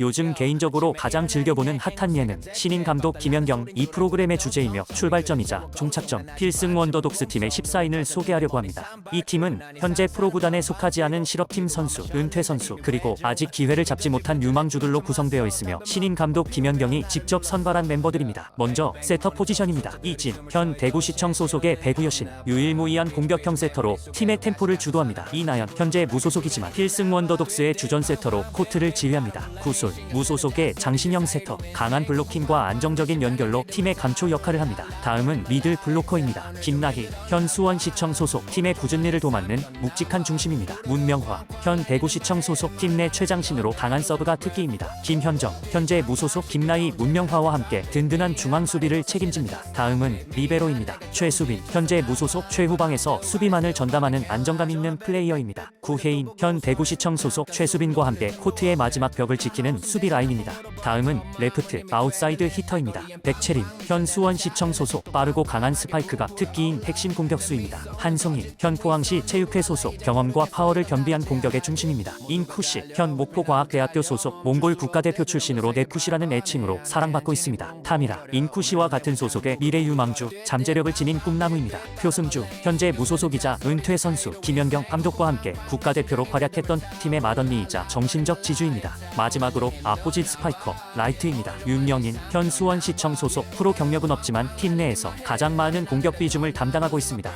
요즘 개인적으로 가장 즐겨보는 핫한 예능 신인 감독 김연경 이 프로그램의 주제이며 출발점이자 종착점 필승 원더독스 팀의 14인을 소개하려고 합니다. 이 팀은 현재 프로구단에 속하지 않은 실업팀 선수, 은퇴 선수 그리고 아직 기회를 잡지 못한 유망주들로 구성되어 있으며 신인 감독 김연경이 직접 선발한 멤버들입니다. 먼저 세터 포지션입니다. 이진 현 대구시청 소속의 배구 여신 유일무이한 공격형 세터로 팀의 템포를 주도합니다. 이나연 현재 무소속이지만 필승 원더독스의 주전 세터로 코트를 지휘합니다. 구솔 무소속의 장신영 세터 강한 블로킹과 안정적인 연결로 팀의 감초 역할을 합니다. 다음은 미들 블로커입니다. 김나희 현 수원시청 소속 팀의 일을 도맡는 묵직한 중심입니다. 문명화 현 대구시청 소속 팀 내 최장신으로 강한 서브가 특기입니다. 김현정 현재 무소속 김나희 문명화와 함께 든든한 중앙 수비를 책임집니다. 다음은 리베로입니다. 최수빈 현재 무소속 최후방에서 수비만을 전담하는 안정감 있는 플레이어입니다. 구혜인 현 대구시청 소속 최수빈과 함께 코트의 마지막 벽을 지키는 수비 라인입니다. 다음은 레프트 아웃사이드 히터입니다. 백채림 현 수원시청 소속 빠르고 강한 스파이크가 특기인 핵심 공격수입니다. 한송희 현 포항시 체육회 소속 경험과 파워를 겸비한 공격의 중심입니다. 인쿠시 현 목포과학대학교 소속 몽골 국가대표 출신으로 네쿠시라는 애칭으로 사랑받고 있습니다. 타미라 인쿠시와 같은 소속의 미래 유망주 잠재력을 지닌 꿈나무입니다. 표승주 현재 무소속이자 은퇴 선수 김연경 감독과 함께 국가대표로 활약했던 팀의 마던니이자 정신적 지주입니다. 마지막으로 아포짓 스파이커 라이트입니다. 윤영인 현 수원시청 소속 프로 경력은 없지만 팀 내에서 가장 많은 공격 비중을 담당하고 있습니다.